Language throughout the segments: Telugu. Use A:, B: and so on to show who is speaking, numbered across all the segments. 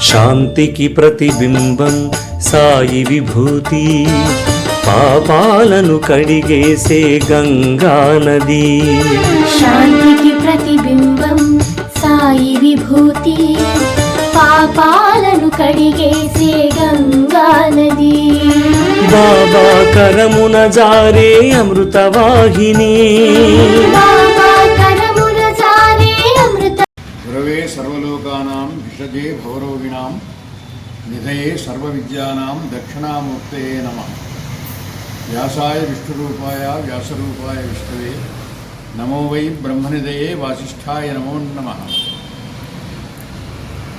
A: శాంతికి ప్రతిబింబం సాయి విభూతి పాపాలను కడిగేసే గంగా నది.
B: శాంతికి ప్రతిబింబం సాయి విభూతి పాపాలను కడిగేసే గంగా
A: బాబా కరమున జారే అమృతవాహిని.
C: గురవే సర్వలోకానాం విషజే భవరోగిణాం నిధయే సర్వవిద్యానాం దక్షిణామూర్తయే నమ. వ్యాసాయ విష్ణురూపాయ వ్యాసరూపాయ విష్ణువే నమో వై బ్రహ్మనిదయే వాసిష్ఠాయ నమో నమ.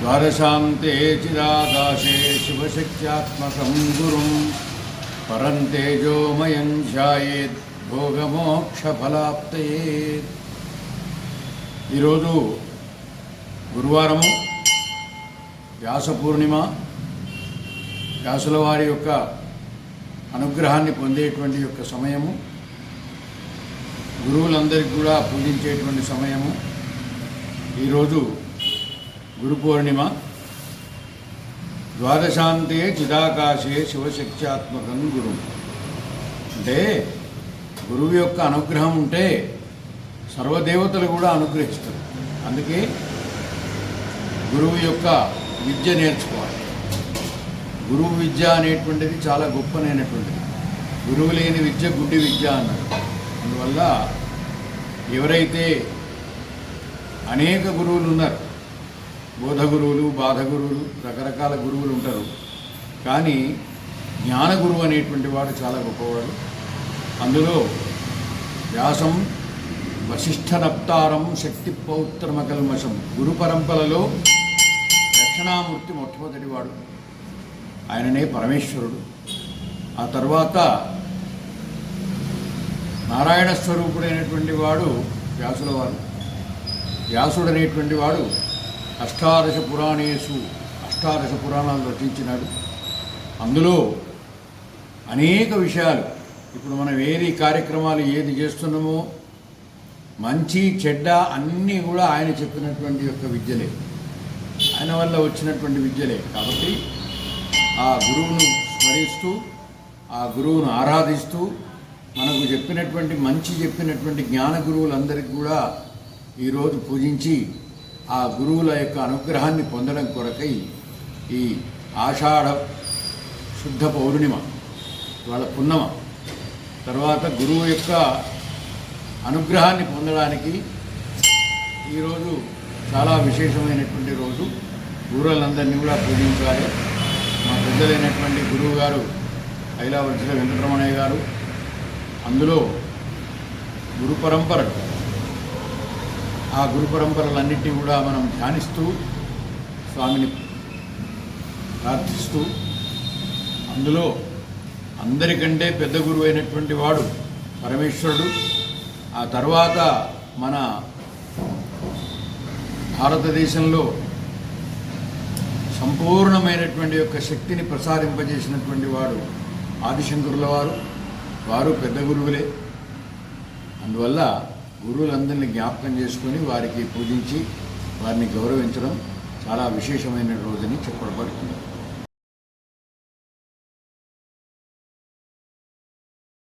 C: ద్వాదశాంతే చిదాకాశే శివశక్త్యాత్మకం గురుం. పరం తేజోమయం ధ్యాయేత్ భోగమోక్షఫలాప్తయే ఈరోజు గురువారము వ్యాస పూర్ణిమ వ్యాసుల వారి యొక్క అనుగ్రహాన్ని పొందేటువంటి యొక్క సమయము గురువులందరికీ కూడా పూజించేటువంటి సమయము. ఈరోజు గురు పూర్ణిమ ద్వాదశాంతే చిదాకాశే శివశక్త్యాత్మకం గురు. అంటే గురువు యొక్క అనుగ్రహం ఉంటే సర్వదేవతలు కూడా అనుగ్రహిస్తారు. అందుకే గురువు యొక్క విద్య నేర్చుకోవాలి. గురువు విద్య అనేటువంటిది చాలా గొప్పనైనటువంటిది. గురువు లేని విద్య గుడ్డి విద్య అన్నారు. అందువల్ల ఎవరైతే అనేక గురువులు ఉన్నారు బోధ గురువులు బాధ గురువులు రకరకాల గురువులు ఉంటారు. కానీ జ్ఞాన గురువు అనేటువంటి వాడు చాలా గొప్పవాడు. అందులో వ్యాసం వశిష్ఠ నప్తారం శక్తి పౌత్రమకల్మషం గురు పరంపరలో దక్షిణామూర్తి మొట్టమొదటి వాడు. ఆయననే పరమేశ్వరుడు. ఆ తర్వాత నారాయణ స్వరూపుడైనటువంటి వాడు వ్యాసుల వారు. వ్యాసుడు అనేటువంటి వాడు అష్టాదశ పురాణేషు అష్టాదశ పురాణాలు రచించినాడు. అందులో అనేక విషయాలు. ఇప్పుడు మనం ఏది కార్యక్రమాలు ఏది చేస్తున్నామో మంచి చెడ్డ అన్నీ కూడా ఆయన చెప్పినటువంటి యొక్క విద్యలే. ఆయన వల్ల వచ్చినటువంటి విద్యలే. కాబట్టి ఆ గురువును స్మరిస్తూ ఆ గురువును ఆరాధిస్తూ మనకు చెప్పినటువంటి మంచి చెప్పినటువంటి జ్ఞాన గురువులందరికీ కూడా ఈరోజు పూజించి ఆ గురువుల యొక్క అనుగ్రహాన్ని పొందడం కొరకై ఈ ఆషాఢ శుద్ధ పౌర్ణిమ వాళ్ళ పున్నమ తర్వాత గురువు యొక్క అనుగ్రహాన్ని పొందడానికి ఈరోజు చాలా విశేషమైనటువంటి రోజు. గురువులందరినీ కూడా పూజించాలి. మా పెద్దలైనటువంటి గురువు గారు ఐలావర్జుల వెంకటరమణయ్య గారు. అందులో గురు పరంపరలు ఆ గురు పరంపరలన్నింటినీ కూడా మనం ధ్యానిస్తూ స్వామిని ప్రార్థిస్తూ అందులో అందరికంటే పెద్ద గురువు అయినటువంటి వాడు పరమేశ్వరుడు. ఆ తర్వాత మన భారతదేశంలో సంపూర్ణమైనటువంటి యొక్క శక్తిని ప్రసారింపజేసినటువంటి వాడు ఆదిశంకరుల వారు. వారు పెద్ద గురువులే. అందువల్ల గురువులందరినీ జ్ఞాపకం చేసుకొని వారికి పూజించి వారిని గౌరవించడం చాలా విశేషమైన రోజని చెప్పబడుతుంది.